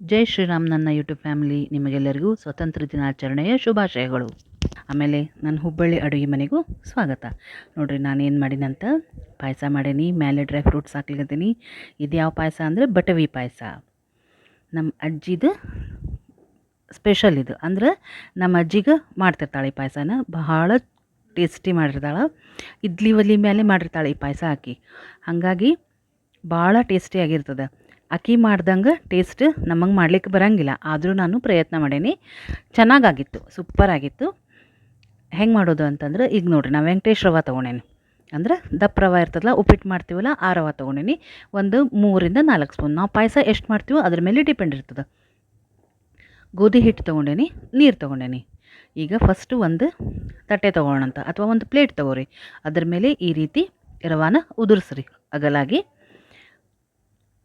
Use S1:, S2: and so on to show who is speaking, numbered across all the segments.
S1: ಜೈ ಶ್ರೀರಾಮ್ ನನ್ನ YouTube family, ನಿಮಗೆಲ್ಲರಿಗೂ ಸ್ವತಂತ್ರ ದಿನಾಚರಣೆಯ ಶುಭಾಶಯಗಳು. ಆಮೇಲೆ ನನ್ನ ಹುಬ್ಬಳ್ಳಿ ಅಡುಗೆ ಮನೆಗೂ ಸ್ವಾಗತ. ನೋಡಿರಿ ಏನು ಮಾಡಿದಂತ ಪಾಯಸ ಮಾಡೀನಿ, ಮ್ಯಾಲೆ ಡ್ರೈ ಫ್ರೂಟ್ಸ್ ಹಾಕ್ಲಿಕತ್ತೀನಿ. ಇದು ಯಾವ ಪಾಯಸ ಅಂದರೆ ಬಟವಿ ಪಾಯಸ. ನಮ್ಮ ಅಜ್ಜಿದು ಸ್ಪೆಷಲ್ ಇದು. ಅಂದ್ರೆ ನಮ್ಮ ಅಜ್ಜಿಗೆ ಮಾಡ್ತಿರ್ತಾಳೆ ಈ ಪಾಯಸನ. ಬಹಳ ಟೇಸ್ಟಿ ಮಾಡಿರ್ತಾಳೆ. ಇಡ್ಲಿ ಒಲಿ ಮೇಲೆ ಮಾಡಿರ್ತಾಳೆ ಈ ಪಾಯಸ ಹಾಕಿ. ಹಾಗಾಗಿ ಭಾಳ ಟೇಸ್ಟಿಯಾಗಿರ್ತದೆ ಅಕ್ಕಿ ಮಾಡ್ದಂಗೆ ಟೇಸ್ಟ್ ನಮಗೆ ಮಾಡ್ಲಿಕ್ಕೆ ಬರೋಂಗಿಲ್ಲ. ಆದರೂ ನಾನು ಪ್ರಯತ್ನ ಮಾಡೇನಿ. ಚೆನ್ನಾಗಾಗಿತ್ತು ಸೂಪರ್ ಆಗಿತ್ತು ಹೆಂಗೆ ಮಾಡೋದು ಅಂತಂದ್ರೆ, ಈಗ ನೋಡಿರಿ, ನಾವು ವೆಂಕಟೇಶ್ ರವ ತೊಗೊಂಡೇನಿ. ಅಂದ್ರೆ ದಪ್ಪ ರವೆ ಇರ್ತದಲ್ಲ, ಉಪ್ಪಿಟ್ಟು ಮಾಡ್ತೀವಲ್ಲ, ಆ ರವ ತೊಗೊಂಡೇನಿ. ಒಂದು ಮೂರಿಂದ ನಾಲ್ಕು ಸ್ಪೂನ್. ನಾವು ಪಾಯಸ ಎಷ್ಟು ಮಾಡ್ತೀವೋ ಅದ್ರ ಮೇಲೆ ಡಿಪೆಂಡ್ ಇರ್ತದೆ. ಗೋಧಿ ಹಿಟ್ಟು ತೊಗೊಂಡೇನಿ, ನೀರು ತೊಗೊಂಡೇನಿ. ಈಗ ಫಸ್ಟು ಒಂದು ತಟ್ಟೆ ತೊಗೊಳ್ಳೋಣಂತ, ಅಥವಾ ಒಂದು ಪ್ಲೇಟ್ ತೊಗೋರಿ. ಅದ್ರ ಮೇಲೆ ಈ ರೀತಿ ರವಾನ ಉದುರಿಸ್ರಿ. ಅಗಲಾಗಿ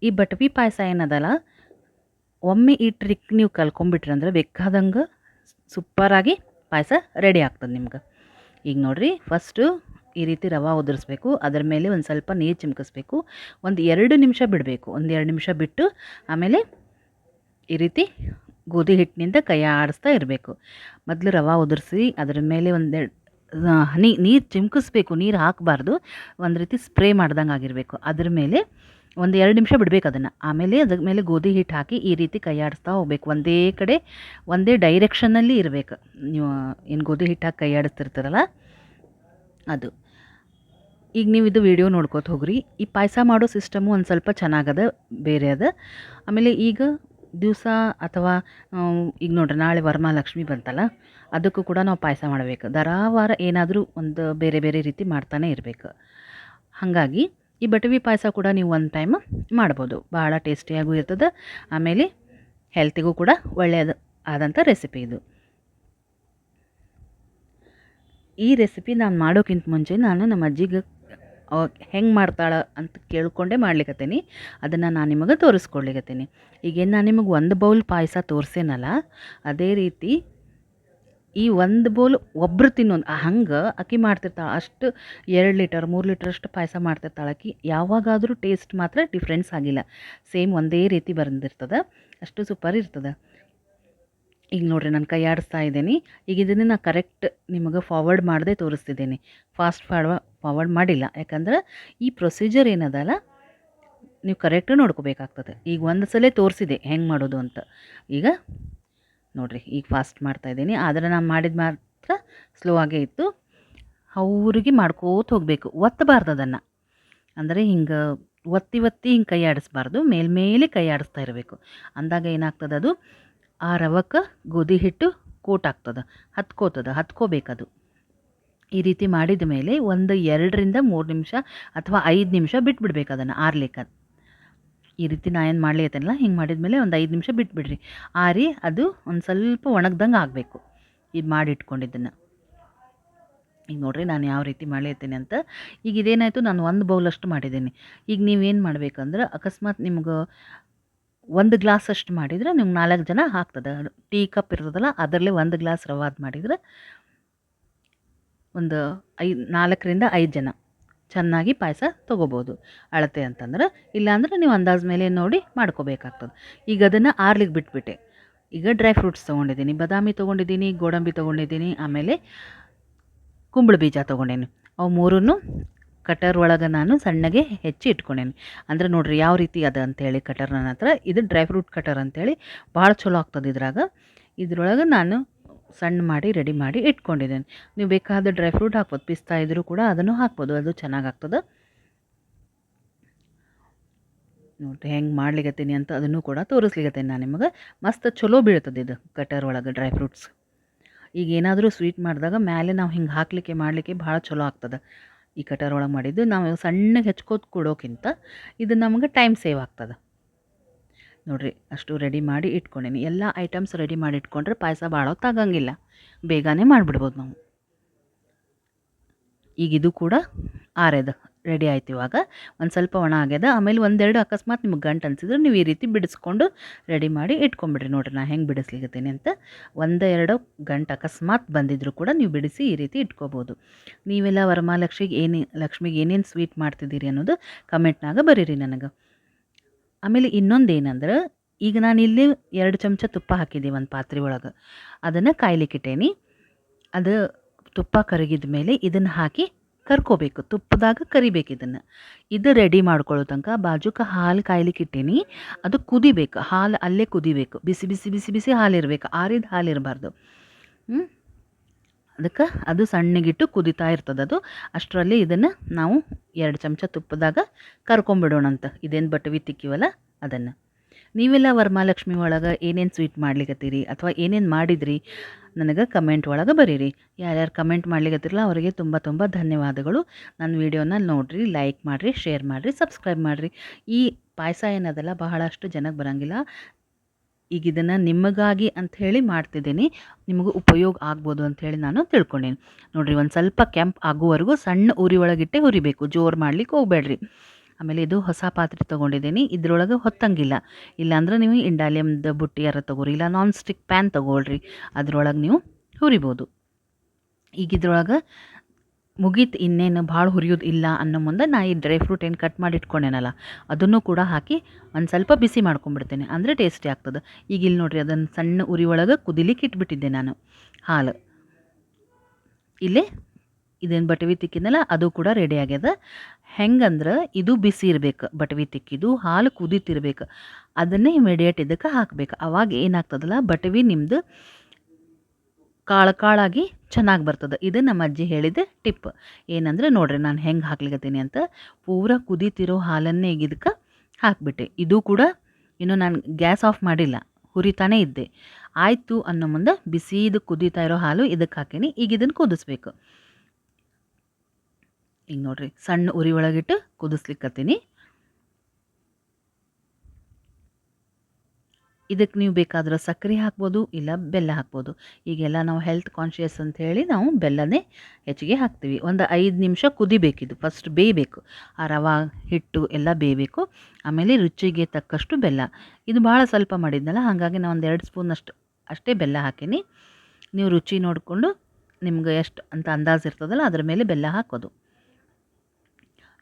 S1: ಈ ಬಟ್ವಿ ಪಾಯಸ ಏನದಲ್ಲ? ಒಮ್ಮೆ ಈ ಟ್ರಿಕ್ ನೀವು ಕಲ್ಕೊಂಬಿಟ್ರಿ ಅಂದ್ರೆ ಬೇಕಾದಂಗೆ ಸೂಪರಾಗಿ ಪಾಯಸ ರೆಡಿ ಆಗ್ತದೆ ನಿಮ್ಗೆ. ಈಗ ನೋಡಿರಿ ಫಸ್ಟು ಈ ರೀತಿ ರವೆ ಉದುರಿಸ್ಬೇಕು, ಅದರ ಮೇಲೆ ಒಂದು ಸ್ವಲ್ಪ ನೀರು ಚಿಮ್ಕಿಸ್ಬೇಕು, ಒಂದು ಎರಡು ನಿಮಿಷ ಬಿಡಬೇಕು, ಒಂದು ಎರಡು ನಿಮಿಷ ಬಿಟ್ಟು ಆಮೇಲೆ ಈ ರೀತಿ ಗೋಧಿ ಹಿಟ್ಟಿನಿಂದ ಕೈ ಆಡಿಸ್ತಾ ಇರಬೇಕು. ಮೊದಲು ರವೆ ಉದುರಿಸಿ, ಅದರ ಮೇಲೆ ಒಂದೆರಡು ಹನಿ ನೀರು ಚಿಮ್ಕಿಸ್ಬೇಕು, ನೀರು ಹಾಕಬಾರ್ದು, ಒಂದು ರೀತಿ ಸ್ಪ್ರೇ ಮಾಡ್ದಂಗೆ ಆಗಿರಬೇಕು. ಅದ್ರ ಮೇಲೆ ಒಂದು ಎರಡು ನಿಮಿಷ ಬಿಡಬೇಕು ಅದನ್ನು. ಆಮೇಲೆ ಅದ್ರ ಮೇಲೆ ಗೋಧಿ ಹಿಟ್ಟು ಹಾಕಿ ಈ ರೀತಿ ಕೈಯಾಡಿಸ್ತಾ ಹೋಗ್ಬೇಕು. ಒಂದೇ ಕಡೆ ಒಂದೇ ಡೈರೆಕ್ಷನಲ್ಲಿ ಇರಬೇಕು. ನೀವು ಏನು ಗೋಧಿ ಹಿಟ್ಟು ಹಾಕಿ ಕೈ ಆಡಿಸ್ತಿರ್ತಾರಲ್ಲ ಅದು. ಈಗ ನೀವು ಇದು ವಿಡಿಯೋ ನೋಡ್ಕೋತ ಹೋಗ್ರಿ. ಈ ಪಾಯಸ ಮಾಡೋ ಸಿಸ್ಟಮು ಒಂದು ಸ್ವಲ್ಪ ಚೆನ್ನಾಗದ, ಬೇರೆ ಅದ. ಆಮೇಲೆ ಈಗ ದಿವಸ ಅಥವಾ ಈಗ ನೋಡ್ರಿ ನಾಳೆ ವರಮಹಾಲಕ್ಷ್ಮಿ ಬಂತಲ್ಲ, ಅದಕ್ಕೂ ಕೂಡ ನಾವು ಪಾಯಸ ಮಾಡಬೇಕು. ದರಾವಾರ ಏನಾದರೂ ಒಂದು ಬೇರೆ ಬೇರೆ ರೀತಿ ಮಾಡ್ತಾನೆ ಇರಬೇಕು. ಹಾಗಾಗಿ ಈ ಬಟವಿ ಪಾಯಸ ಕೂಡ ನೀವು ಒಂದು ಟೈಮ್ ಮಾಡ್ಬೋದು. ಭಾಳ ಟೇಸ್ಟಿಯಾಗೂ ಇರ್ತದೆ. ಆಮೇಲೆ ಹೆಲ್ತಿಗೂ ಕೂಡ ಒಳ್ಳೆಯದು ಆದಂಥ ರೆಸಿಪಿ ಇದು. ಈ ರೆಸಿಪಿ ನಾನು ಮಾಡೋಕ್ಕಿಂತ ಮುಂಚೆ ನಾನು ನಮ್ಮ ಅಜ್ಜಿಗೆ ಹೆಂಗೆ ಮಾಡ್ತಾಳೆ ಅಂತ ಕೇಳ್ಕೊಂಡೇ ಮಾಡ್ಲಿಕ್ಕತ್ತೀನಿ ಅದನ್ನು ನಾನು ನಿಮಗೆ ತೋರಿಸ್ಕೊಡ್ಲಿಕತ್ತೀನಿ. ಈಗೇನು ನಾನು ನಿಮಗೆ ಒಂದು ಬೌಲ್ ಪಾಯಸ ತೋರಿಸೇನಲ್ಲ, ಅದೇ ರೀತಿ ಈ ಒಂದು ಬೌಲ್ ಒಬ್ರು ತಿನ್ನೋದು ಹಂಗೆ ಅಕ್ಕಿ ಮಾಡ್ತಿರ್ತಾಳೆ, ಅಷ್ಟು ಎರಡು ಲೀಟರ್, ಮೂರು ಲೀಟರ್ ಅಷ್ಟು ಪಾಯಸ ಮಾಡ್ತಿರ್ತಾಳೆ ಅಕ್ಕಿ. ಯಾವಾಗಾದರೂ ಟೇಸ್ಟ್ ಮಾತ್ರ ಡಿಫ್ರೆನ್ಸ್ ಆಗಿಲ್ಲ. ಸೇಮ್ ಒಂದೇ ರೀತಿ ಬಂದಿರ್ತದೆ, ಅಷ್ಟು ಸೂಪರ್ ಇರ್ತದೆ. ಈಗ ನೋಡಿರಿ, ನಾನು ಆಡಿಸ್ತಾ ಇದ್ದೀನಿ. ಈಗ ಇದನ್ನು ನಾನು ಕರೆಕ್ಟ್ ನಿಮಗೆ ಫಾರ್ವರ್ಡ್ ಮಾಡದೆ ತೋರಿಸ್ತಿದ್ದೀನಿ. ಫಾಸ್ಟ್ ಫಾರ್ವ ಫಾರ್ವರ್ಡ್ ಮಾಡಿಲ್ಲ. ಯಾಕಂದ್ರೆ ಈ ಪ್ರೊಸೀಜರ್ ಏನದಲ್ಲ, ನೀವು ಕರೆಕ್ಟ್ ನೋಡ್ಕೋಬೇಕಾಗ್ತದೆ. ಈಗ ಒಂದು ಸಲ ತೋರಿಸಿದೆ, ಹೆಂಗೆ ಮಾಡೋದು ಅಂತ. ಈಗ ನೋಡಿರಿ ಈಗ ಫಾಸ್ಟ್ ಮಾಡ್ತಾಯಿದ್ದೀನಿ ಆದರೆ ನಾನು ಮಾಡಿದ ಮಾತ್ರ ಸ್ಲೋ ಆಗೇ ಇತ್ತು. ಅವ್ರಿಗೆ ಮಾಡ್ಕೋತ ಹೋಗಬೇಕು. ಒತ್ತಬಾರ್ದು ಅದನ್ನು. ಅಂದರೆ ಹಿಂಗೆ ಒತ್ತಿ ಒತ್ತಿ ಹಿಂಗೆ ಕೈ ಆಡಿಸ್ಬಾರ್ದು. ಮೇಲ್ಮೇಲೆ ಕೈ ಆಡಿಸ್ತಾ ಇರಬೇಕು. ಅಂದಾಗ ಏನಾಗ್ತದೆ ಅದು? ಆ ರವಕ್ಕೆ ಗೋಧಿ ಹಿಟ್ಟು ಕೋಟ್ ಆಗ್ತದೆ. ಹತ್ಕೋತದ. ಹತ್ಕೋಬೇಕದು. ಈ ರೀತಿ ಮಾಡಿದ ಮೇಲೆ ಒಂದು ಎರಡರಿಂದ ಮೂರು ನಿಮಿಷ ಅಥವಾ ಐದು ನಿಮಿಷ ಬಿಟ್ಬಿಡ್ಬೇಕು ಅದನ್ನು ಆರ್ಲಿಕ್ಕೆ ಈ ರೀತಿ ನಾ ಏನು ಮಾಡ್ಲಿಕತ್ತೇನಲ್ಲ ಹಿಂಗೆ ಮಾಡಿದ ಮೇಲೆ ಒಂದು ಐದು ನಿಮಿಷ ಬಿಟ್ಬಿಡ್ರಿ. ಆರಿ ಅದು ಒಂದು ಸ್ವಲ್ಪ ಒಣಗ್ದಂಗೆ ಆಗಬೇಕು. ಇದು ಮಾಡಿ ಇಟ್ಕೊಂಡಿದ್ದನ್ನು. ಈಗ ನೋಡಿರಿ ನಾನು ಯಾವ ರೀತಿ ಮಾಡ್ಲಿಕತ್ತೀನಿ ಅಂತ. ಈಗ ಇದೇನಾಯಿತು, ನಾನು ಒಂದು ಬೌಲಷ್ಟು ಮಾಡಿದ್ದೀನಿ. ಈಗ ನೀವೇನು ಮಾಡಬೇಕಂದ್ರೆ, ಅಕಸ್ಮಾತ್ ನಿಮ್ಗೆ ಒಂದು ಗ್ಲಾಸ್ ಅಷ್ಟು ಮಾಡಿದರೆ ನಿಮ್ಗೆ ನಾಲ್ಕು ಜನ ಹಾಕ್ತದೆ ಟೀ ಕಪ್ ಇರ್ತದಲ್ಲ, ಅದರಲ್ಲೇ ಒಂದು ಗ್ಲಾಸ್ ರವಾದ ಮಾಡಿದರೆ ಒಂದು ಐದು ನಾಲ್ಕರಿಂದ ಐದು ಜನ. ಚೆನ್ನಾಗಿ ಪಾಯಸ ತೊಗೋಬೋದು. ಅಳತೆ ಅಂತಂದ್ರೆ ಇಲ್ಲಾಂದ್ರೆ ನೀವು ಅಂದಾಜು ಮೇಲೆ ನೋಡಿ ಮಾಡ್ಕೋಬೇಕಾಗ್ತದೆ. ಈಗ ಅದನ್ನು ಆರ್ಲಿಕ್ಕೆ ಬಿಟ್ಬಿಟ್ಟೆ. ಈಗ ಡ್ರೈ ಫ್ರೂಟ್ಸ್ ತೊಗೊಂಡಿದ್ದೀನಿ, ಬಾದಾಮಿ ತೊಗೊಂಡಿದ್ದೀನಿ, ಗೋಡಂಬಿ ತೊಗೊಂಡಿದ್ದೀನಿ, ಆಮೇಲೆ ಕುಂಬಳ ಬೀಜ ತೊಗೊಂಡೇನಿ. ಅವು ಮೂರನ್ನು ಕಟರ್ ಒಳಗೆ ನಾನು ಸಣ್ಣಗೆ ಹೆಚ್ಚಿ ಇಟ್ಕೊಂಡೇನಿ. ಅಂದರೆ ನೋಡಿರಿ ಯಾವ ರೀತಿ ಅದ ಅಂತೇಳಿ ಕಟರ್ ನನ್ನ ಹತ್ರ. ಇದು ಡ್ರೈ ಫ್ರೂಟ್ ಕಟರ್ ಅಂತೇಳಿ ಭಾಳ ಚಲೋ ಆಗ್ತದೆ ಇದ್ರಾಗ. ಇದ್ರೊಳಗೆ ನಾನು ಸಣ್ಣ ಮಾಡಿ ರೆಡಿ ಮಾಡಿ ಇಟ್ಕೊಂಡಿದ್ದೇನೆ. ನೀವು ಬೇಕಾದ ಡ್ರೈ ಫ್ರೂಟ್ ಹಾಕ್ಬೋದು, ಪಿಸ್ತಾ ಇದ್ದರೂ ಕೂಡ ಅದನ್ನು ಹಾಕ್ಬೋದು, ಅದು ಚೆನ್ನಾಗಾಗ್ತದೆ. ನೋಡಿರಿ, ಹೆಂಗೆ ಮಾಡ್ಲಿಕತ್ತೀನಿ ಅಂತ ಅದನ್ನು ಕೂಡ ತೋರಿಸ್ಲಿಕತ್ತೀನಿ ನಾನು ನಿಮಗೆ. ಮಸ್ತ್ ಚಲೋ ಬೀಳ್ತದೆ ಇದು ಕಟರ್ ಒಳಗೆ ಡ್ರೈ ಫ್ರೂಟ್ಸ್ ಈಗ ಏನಾದರೂ ಸ್ವೀಟ್ ಮಾಡಿದಾಗ ಮೇಲೆ ನಾವು ಹಿಂಗೆ ಹಾಕಲಿಕ್ಕೆ, ಮಾಡಲಿಕ್ಕೆ ಭಾಳ ಚಲೋ ಆಗ್ತದೆ. ಈ ಕಟರ್ ಒಳಗೆ ಮಾಡಿದ್ದು ನಾವು ಸಣ್ಣಗೆ ಹೆಚ್ಕೋತ ಕೊಡೋಕ್ಕಿಂತ ಇದು ನಮಗೆ ಟೈಮ್ ಸೇವ್ ಆಗ್ತದೆ. ನೋಡಿರಿ, ಅಷ್ಟು ರೆಡಿ ಮಾಡಿ ಇಟ್ಕೊಂಡೀನಿ. ಎಲ್ಲ ಐಟಮ್ಸ್ ರೆಡಿ ಮಾಡಿ ಇಟ್ಕೊಂಡ್ರೆ ಪಾಯಸ ಭಾಳ ತಾಗಂಗಿಲ್ಲ ಬೇಗನೆ ಮಾಡಿಬಿಡ್ಬೋದು ನಾವು. ಈಗ ಇದು ಕೂಡ ಆರ್ಯದ ರೆಡಿ ಆಯ್ತು ಇವಾಗ. ಒಂದು ಸ್ವಲ್ಪ ಒಣ ಆಗ್ಯದ. ಆಮೇಲೆ ಒಂದೆರಡು ಅಕಸ್ಮಾತ್ ನಿಮಗೆ ಗಂಟು ಅನ್ಸಿದ್ರೆ ನೀವು ಈ ರೀತಿ ಬಿಡಿಸ್ಕೊಂಡು ರೆಡಿ ಮಾಡಿ ಇಟ್ಕೊಂಬಿಡ್ರಿ. ನೋಡಿರಿ ನಾನು ಹೆಂಗೆ ಬಿಡಿಸ್ಲಿಕತ್ತೀನಿ ಅಂತ. ಒಂದು ಎರಡು ಗಂಟು ಅಕಸ್ಮಾತ್ ಬಂದಿದ್ರು ಕೂಡ ನೀವು ಬಿಡಿಸಿ ಈ ರೀತಿ ಇಟ್ಕೋಬೋದು. ನೀವೆಲ್ಲ ವರಮಹಾಲಕ್ಷ್ಮಿಗೆ ಏನೇ, ಲಕ್ಷ್ಮಿಗೆ ಏನೇನು ಸ್ವೀಟ್ ಮಾಡ್ತಿದ್ದೀರಿ ಅನ್ನೋದು ಕಮೆಂಟ್ನಾಗ ಬರೀರಿ ನನಗೆ. ಆಮೇಲೆ ಇನ್ನೊಂದು ಏನಂದ್ರೆ ಈಗ ನಾನು ಇಲ್ಲಿ ಎರಡು ಚಮಚ ತುಪ್ಪ ಹಾಕಿದ್ದೀವಿ ಒಂದು ಪಾತ್ರೆ ಒಳಗೆ. ಅದನ್ನು ಕಾಯ್ಲಿಕ್ಕಿಟ್ಟೇನಿ ಅದು ತುಪ್ಪ ಕರಗಿದ ಮೇಲೆ ಇದನ್ನು ಹಾಕಿ ಕರ್ಕೋಬೇಕು. ತುಪ್ಪದಾಗ ಕರಿಬೇಕು ಇದನ್ನು. ಇದು ರೆಡಿ ಮಾಡ್ಕೊಳ್ಳೋ ತನಕ ಬಾಜುಕ ಹಾಲು ಕಾಯ್ಲಿಕ್ಕೆ ಇಟ್ಟೀನಿ. ಅದು ಕುದಿಬೇಕು. ಹಾಲು ಅಲ್ಲೇ ಕುದಿಬೇಕು. ಬಿಸಿ ಬಿಸಿ ಬಿಸಿ ಬಿಸಿ ಹಾಲು ಇರಬೇಕು. ಆರಿದ ಹಾಲು ಇರಬಾರ್ದು. ಹ್ಞೂ ಅದಕ್ಕೆ ಅದು ಸಣ್ಣಗಿಟ್ಟು ಕುದಿತಾ ಇರ್ತದೆ ಅದು. ಅಷ್ಟರಲ್ಲಿ ಇದನ್ನು ನಾವು ಎರಡು ಚಮಚ ತುಪ್ಪದಾಗ ಕರ್ಕೊಂಬಿಡೋಣಂತ. ಇದೇನು ಬಟವಿ ತಿಕ್ಕಿವಲ್ಲ ಅದನ್ನು. ನೀವೆಲ್ಲ ವರಮಹಾಲಕ್ಷ್ಮಿ ಒಳಗೆ ಏನೇನು ಸ್ವೀಟ್ ಮಾಡ್ಲಿಕ್ಕತ್ತೀರಿ ಅಥವಾ ಏನೇನು ಮಾಡಿದ್ರಿ? ನನಗೆ ಕಮೆಂಟ್ ಒಳಗೆ ಬರೀರಿ. ಯಾರ್ಯಾರು ಕಮೆಂಟ್ ಮಾಡ್ಲಿಕ್ಕತ್ತಿರಲ್ಲ ಅವರಿಗೆ ತುಂಬ ತುಂಬ ಧನ್ಯವಾದಗಳು. ನನ್ನ ವೀಡಿಯೋನ ನೋಡಿರಿ, ಲೈಕ್ ಮಾಡಿರಿ, ಶೇರ್ ಮಾಡಿರಿ, ಸಬ್ಸ್ಕ್ರೈಬ್ ಮಾಡಿರಿ. ಈ ಪಾಯಸ ಏನದಲ್ಲ, ಬಹಳಷ್ಟು ಜನಕ್ಕೆ ಬರೋಂಗಿಲ್ಲ. ಈಗ ಇದನ್ನು ನಿಮಗಾಗಿ ಅಂಥೇಳಿ ಮಾಡ್ತಿದ್ದೀನಿ. ನಿಮಗೂ ಉಪಯೋಗ ಆಗ್ಬೋದು ಅಂಥೇಳಿ ನಾನು ತಿಳ್ಕೊಂಡೇನಿ. ನೋಡಿರಿ ಒಂದು ಸ್ವಲ್ಪ ಕೆಂಪು ಆಗುವವರೆಗೂ ಸಣ್ಣ ಉರಿ ಒಳಗಿಟ್ಟೆ ಹುರಿಬೇಕು ಜೋರು ಮಾಡ್ಲಿಕ್ಕೆ ಹೋಗಬೇಡ್ರಿ. ಆಮೇಲೆ ಇದು ಹೊಸ ಪಾತ್ರೆ ತೊಗೊಂಡಿದ್ದೀನಿ. ಇದ್ರೊಳಗೆ ಹೊತ್ತಂಗಿಲ್ಲ. ಇಲ್ಲಾಂದ್ರೆ ನೀವು ಇಂಡಾಲಿಯಮ್ದು ಬುಟ್ಟಿಯಾರ ತೊಗೋರಿ, ಇಲ್ಲ ನಾನ್ ಸ್ಟಿಕ್ ಪ್ಯಾನ್ ತೊಗೊಳ್ರಿ. ಅದರೊಳಗೆ ನೀವು ಹುರಿಬೋದು. ಈಗ ಇದ್ರೊಳಗೆ ಮುಗೀತು ಇನ್ನೇನು ಭಾಳ ಹುರಿಯೋದು ಇಲ್ಲ ಅನ್ನೋ ಮುಂದೆ ನಾ ಈ ಡ್ರೈ ಫ್ರೂಟ್ ಏನು ಕಟ್ ಮಾಡಿ ಇಟ್ಕೊಂಡೇನಲ್ಲ ಅದನ್ನು ಕೂಡ ಹಾಕಿ ಒಂದು ಸ್ವಲ್ಪ ಬಿಸಿ ಮಾಡ್ಕೊಂಡ್ಬಿಡ್ತೇನೆ ಅಂದರೆ ಟೇಸ್ಟಿ ಆಗ್ತದೆ. ಈಗ ಇಲ್ಲಿ ನೋಡಿರಿ ಅದನ್ನು ಸಣ್ಣ ಉರಿ ಒಳಗೆ ಕುದಿಲಿಕ್ಕೆ ಇಟ್ಬಿಟ್ಟಿದ್ದೆ ನಾನು. ಹಾಲು. ಇಲ್ಲೇ ಇದೇನು ಬಟವಿ ತಿಕ್ಕಿದ್ನಲ್ಲ, ಅದು ಕೂಡ ರೆಡಿ ಆಗ್ಯದ. ಹೆಂಗಂದ್ರೆ ಇದು ಬಿಸಿ ಇರಬೇಕು, ಬಟವಿ ತಿಕ್ಕಿದು ಹಾಲು ಕುದಿತಿರ್ಬೇಕು. ಅದನ್ನೇ ಇಮಿಡಿಯೇಟ್ ಇದಕ್ಕೆ ಹಾಕಬೇಕು. ಅವಾಗ ಏನಾಗ್ತದಲ್ಲ, ಬಟವಿ ನಿಮ್ಮದು ಕಾಳು ಕಾಳಾಗಿ ಚೆನ್ನಾಗಿ ಬರ್ತದೆ. ಇದು ನಮ್ಮ ಅಜ್ಜಿ ಹೇಳಿದ ಟಿಪ್. ಏನಂದರೆ ನೋಡ್ರಿ, ನಾನು ಹೆಂಗೆ ಹಾಕ್ಲಿಕತ್ತೀನಿ ಅಂತ. ಪೂರ ಕುದೀತಿರೋ ಹಾಲನ್ನೇ ಇದಕ್ಕೆ ಹಾಕಿಬಿಟ್ಟೆ. ಇದು ಕೂಡ ಇನ್ನು ನಾನು ಗ್ಯಾಸ್ ಆಫ್ ಮಾಡಿಲ್ಲ, ಹುರಿತಾನೇ ಇದ್ದೆ. ಆಯಿತು ಅನ್ನೋ ಮುಂದೆ ಬಿಸಿದು ಕುದೀತಾ ಇರೋ ಹಾಲು ಇದಕ್ಕೆ ಹಾಕೀನಿ. ಈಗ ಇದನ್ನು ಕುದಿಸ್ಬೇಕು. ಈಗ ನೋಡ್ರಿ, ಸಣ್ಣ ಉರಿ ಒಳಗಿಟ್ಟು ಕುದಿಸ್ಲಿಕ್ಕತ್ತೀನಿ ಇದಕ್ಕೆ ನೀವು ಬೇಕಾದ್ರೆ ಸಕ್ಕರೆ ಹಾಕ್ಬೋದು ಇಲ್ಲ ಬೆಲ್ಲ ಹಾಕ್ಬೋದು. ಈಗೆಲ್ಲ ನಾವು ಹೆಲ್ತ್ ಕಾನ್ಷಿಯಸ್ ಅಂತ ಹೇಳಿ ನಾವು ಬೆಲ್ಲನೇ ಹೆಚ್ಚಿಗೆ ಹಾಕ್ತೀವಿ. ಒಂದು ಐದು ನಿಮಿಷ ಕುದಿಬೇಕಿದು. ಫಸ್ಟ್ ಬೇಯಬೇಕು. ಆ ರವೆ, ಹಿಟ್ಟು ಎಲ್ಲ ಬೇಯಬೇಕು. ಆಮೇಲೆ ರುಚಿಗೆ ತಕ್ಕಷ್ಟು ಬೆಲ್ಲ. ಇದು ಭಾಳ ಸ್ವಲ್ಪ ಮಾಡಿದ್ನಲ್ಲ, ಹಾಗಾಗಿ ನಾನು ಒಂದು ಎರಡು ಸ್ಪೂನ್ ಅಷ್ಟು, ಅಷ್ಟೇ ಬೆಲ್ಲ ಹಾಕೀನಿ. ನೀವು ರುಚಿ ನೋಡಿಕೊಂಡು ನಿಮ್ಗೆ ಎಷ್ಟು ಅಂತ ಅಂದಾಜು ಇರ್ತದಲ್ಲ, ಅದ್ರ ಮೇಲೆ ಬೆಲ್ಲ ಹಾಕೋದು.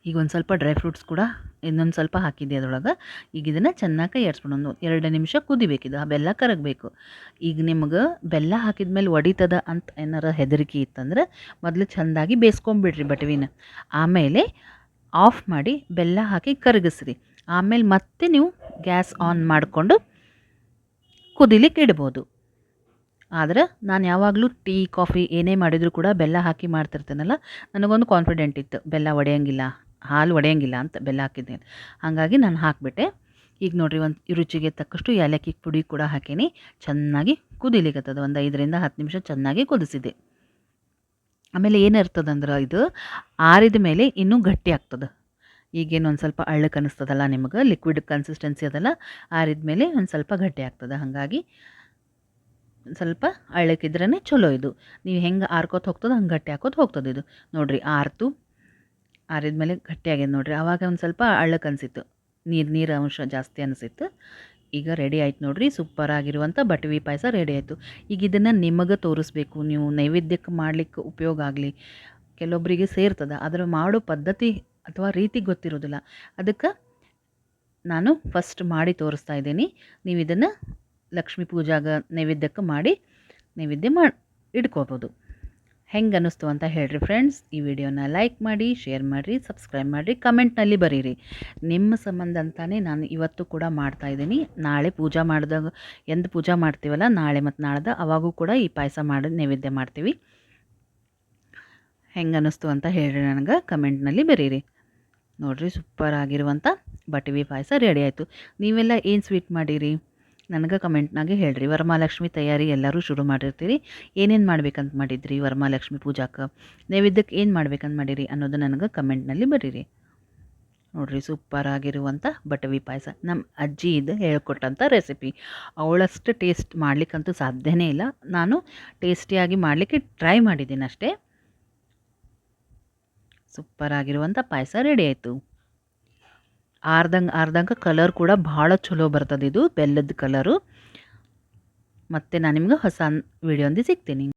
S1: ಈಗ ಒಂದು ಸ್ವಲ್ಪ ಡ್ರೈ ಫ್ರೂಟ್ಸ್ ಕೂಡ ಇನ್ನೊಂದು ಸ್ವಲ್ಪ ಹಾಕಿದ್ದೆ ಅದರೊಳಗೆ. ಈಗ ಇದನ್ನು ಚೆನ್ನಾಗಿ ಏರ್ಸ್ಬಿಡೋದು ಒಂದು ಎರಡು ನಿಮಿಷ ಕುದಿಬೇಕಿದು ಆ ಬೆಲ್ಲ ಕರಗಬೇಕು. ಈಗ ನಿಮ್ಗೆ ಬೆಲ್ಲ ಹಾಕಿದ ಮೇಲೆ ಒಡಿತದ ಅಂತ ಏನಾರ ಹೆದರಿಕೆ ಇತ್ತಂದ್ರೆ ಮೊದಲು ಚೆಂದಾಗಿ ಬೇಯಿಸ್ಕೊಂಬಿಡ್ರಿ ಬಟವಿನ. ಆಮೇಲೆ ಆಫ್ ಮಾಡಿ ಬೆಲ್ಲ ಹಾಕಿ ಕರಗಿಸ್ರಿ. ಆಮೇಲೆ ಮತ್ತೆ ನೀವು ಗ್ಯಾಸ್ ಆನ್ ಮಾಡಿಕೊಂಡು ಕುದಿಲಿಕ್ಕೆ ಇಡ್ಬೋದು. ಆದರೆ ನಾನು ಯಾವಾಗಲೂ ಟೀ, ಕಾಫಿ ಏನೇ ಮಾಡಿದರೂ ಕೂಡ ಬೆಲ್ಲ ಹಾಕಿ ಮಾಡ್ತಿರ್ತೇನಲ್ಲ, ನನಗೊಂದು ಕಾನ್ಫಿಡೆಂಟ್ ಇತ್ತು. ಬೆಲ್ಲ ಒಡೆಯಂಗಿಲ್ಲ. ಹಾಲು ಒಡೆಯಂಗಿಲ್ಲ ಅಂತ ಬೆಲ್ಲ ಹಾಕಿದ್ದೆ ಹಾಗಾಗಿ ನಾನು ಹಾಕಿಬಿಟ್ಟೆ. ಈಗ ನೋಡಿರಿ ಒಂದು ರುಚಿಗೆ ತಕ್ಕಷ್ಟು ಏಲಕ್ಕಿ ಪುಡಿ ಕೂಡ ಹಾಕೀನಿ. ಚೆನ್ನಾಗಿ ಕುದಿಲಿಕ್ಕತ್ತದ ಒಂದು ಐದರಿಂದ ಹತ್ತು ನಿಮಿಷ ಚೆನ್ನಾಗಿ ಕುದಿಸಿದೆ. ಆಮೇಲೆ ಏನಿರ್ತದಂದ್ರೆ ಇದು ಆರಿದ ಮೇಲೆ ಇನ್ನೂ ಗಟ್ಟಿ ಆಗ್ತದೆ. ಈಗೇನು ಒಂದು ಸ್ವಲ್ಪ ಅಳ್ಳಕ್ಕೆ ಕನಿಸ್ತದಲ್ಲ ನಿಮಗೆ ಲಿಕ್ವಿಡ್ ಕನ್ಸಿಸ್ಟೆನ್ಸಿ ಅದಲ್ಲ, ಆರಿದ ಮೇಲೆ ಒಂದು ಸ್ವಲ್ಪ ಗಟ್ಟಿ ಆಗ್ತದೆ. ಹಾಗಾಗಿ ಸ್ವಲ್ಪ ಅಳ್ಳಕ್ಕಿದ್ರೇ ಚಲೋ ಇದು. ನೀವು ಹೆಂಗೆ ಆರ್ಕೋತ ಹೋಗ್ತದೆ ಹಂಗೆ ಗಟ್ಟಿ ಹಾಕೋತ ಹೋಗ್ತದೆ ಇದು. ನೋಡಿರಿ ಆರ್ತು ಆರಿದ ಮೇಲೆ ಗಟ್ಟಿಯಾಗಿದೆ ನೋಡಿರಿ. ಆವಾಗ ಒಂದು ಸ್ವಲ್ಪ ಅಳ್ಳಕ್ಕೆ ಅನಿಸಿತ್ತು. ನೀರು ನೀರು ಅಂಶ ಜಾಸ್ತಿ ಅನಿಸಿತ್ತು. ಈಗ ರೆಡಿ ಆಯ್ತು ನೋಡಿರಿ. ಸೂಪರ್ ಆಗಿರುವಂಥ ಬಟವಿ ಪಾಯಸ ರೆಡಿ ಆಯಿತು. ಈಗ ಇದನ್ನು ನಿಮಗೆ ತೋರಿಸ್ಬೇಕು. ನೀವು ನೈವೇದ್ಯಕ್ಕೆ ಮಾಡಲಿಕ್ಕೆ ಉಪಯೋಗ ಆಗಲಿ ಕೆಲವೊಬ್ಬರಿಗೆ ಸೇರ್ತದೆ. ಅದರ ಮಾಡೋ ಪದ್ಧತಿ ಅಥವಾ ರೀತಿ ಗೊತ್ತಿರೋದಿಲ್ಲ. ಅದಕ್ಕೆ ನಾನು ಫಸ್ಟ್ ಮಾಡಿ ತೋರಿಸ್ತಾ ಇದ್ದೀನಿ. ನೀವು ಇದನ್ನು ಲಕ್ಷ್ಮೀ ಪೂಜಾಗ ನೈವೇದ್ಯಕ್ಕೆ ಮಾಡಿ ನೈವೇದ್ಯ ಮಾಡಿ, ಇಟ್ಕೋಬೋದು. ಹೆಂಗೆ ಅನ್ನಿಸ್ತು ಅಂತ ಹೇಳ್ರಿ ಫ್ರೆಂಡ್ಸ್ ಈ ವಿಡಿಯೋನ ಲೈಕ್ ಮಾಡಿ ಶೇರ್ ಮಾಡಿರಿ ಸಬ್ಸ್ಕ್ರೈಬ್ ಮಾಡಿರಿ ಕಮೆಂಟ್ನಲ್ಲಿ ಬರೀರಿ. ನಿಮ್ಮ ಸಂಬಂಧ ಅಂತಾನೆ ನಾನು ಇವತ್ತು ಕೂಡ ಮಾಡ್ತಾ ಇದ್ದೀನಿ. ನಾಳೆ ಪೂಜಾ ಮಾಡಿದಾಗ ಎಂದು ಪೂಜಾ ಮಾಡ್ತೀವಲ್ಲ, ನಾಳೆ ಮತ್ತು ನಾಳೆದ ಅವಾಗೂ ಕೂಡ ಈ ಪಾಯಸ ಮಾಡಿ, ನೈವೇದ್ಯ ಮಾಡ್ತೀವಿ. ಹೆಂಗೆ ಅನ್ನಿಸ್ತು ಅಂತ ಹೇಳ್ರಿ ನನಗೆ ಕಮೆಂಟ್ನಲ್ಲಿ ಬರೀರಿ. ನೋಡಿರಿ ಸೂಪರ್ ಆಗಿರುವಂಥ ಬಟವಿ ಪಾಯಸ ರೆಡಿ ಆಯಿತು. ನೀವೆಲ್ಲ ಏನು ಸ್ವೀಟ್ ಮಾಡಿರಿ? ನನಗೆ ಕಮೆಂಟ್ನಾಗೆ ಹೇಳ್ರಿ. ವರಮಹಾಲಕ್ಷ್ಮಿ ತಯಾರಿ ಎಲ್ಲರೂ ಶುರು ಮಾಡಿರ್ತೀರಿ. ಏನೇನು ಮಾಡ್ಬೇಕಂತ ಮಾಡಿದ್ರಿ ವರಮಹಾಲಕ್ಷ್ಮಿ ಪೂಜಾಕ್ಕೆ ನೈವೇದ್ಯಕ್ಕೆ ಏನು ಮಾಡ್ಬೇಕಂತ ಮಾಡಿರಿ ಅನ್ನೋದು ನನಗೆ ಕಮೆಂಟ್ನಲ್ಲಿ ಬರೀರಿ. ನೋಡಿರಿ ಸೂಪರ್ ಆಗಿರುವಂಥ ಬಟವಿ ಪಾಯಸ. ನಮ್ಮ ಅಜ್ಜಿ ಇದು ಹೇಳ್ಕೊಟ್ಟಂಥ ರೆಸಿಪಿ ಅವಳಷ್ಟು ಟೇಸ್ಟ್ ಮಾಡಲಿಕ್ಕಂತೂ ಸಾಧ್ಯನೇ ಇಲ್ಲ. ನಾನು ಟೇಸ್ಟಿಯಾಗಿ ಮಾಡಲಿಕ್ಕೆ ಟ್ರೈ ಮಾಡಿದ್ದೀನಿ ಅಷ್ಟೇ ಸೂಪರ್ ಆಗಿರುವಂಥ ಪಾಯಸ ರೆಡಿ ಆಯಿತು. ಆರ್ದಂಗೆ ಆರ್ದಂಗೆ ಕಲರ್ ಕೂಡ ಭಾಳ ಚಲೋ ಬರ್ತದೆ ಇದು, ಬೆಲ್ಲದ ಕಲರು ಮತ್ತು ನಾನು ನಿಮ್ಗೆ ಹೊಸ ವಿಡಿಯೋ ಸಿಗ್ತೀನಿ.